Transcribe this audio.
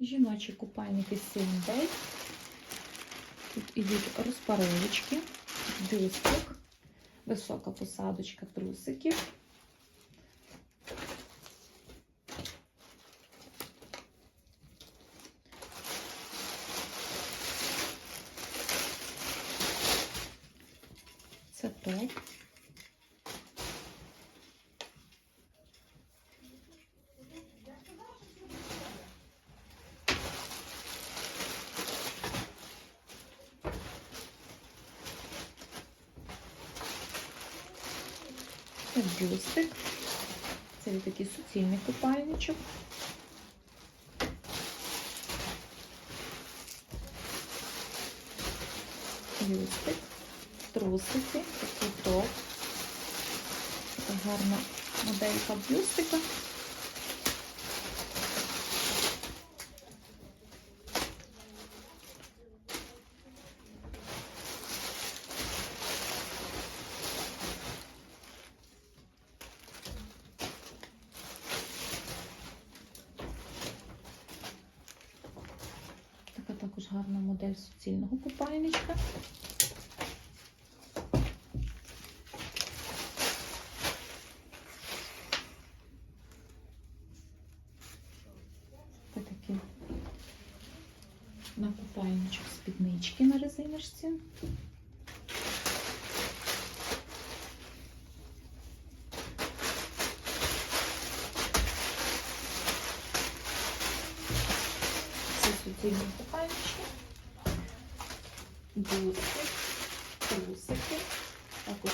Жіночі купальники Сіндей. Тут ідуть розпаровочки, бюстик, висока посадочка трусиків. Це топ. Бюстик. Це такий суцільний купальничок. Бюстик, трусики, такий топ. Це гарна моделька бюстика. Також гарна модель суцільного купальничка. Такі на купальничок спіднички на резиночці. Це купальнички, бюстик, трусики, також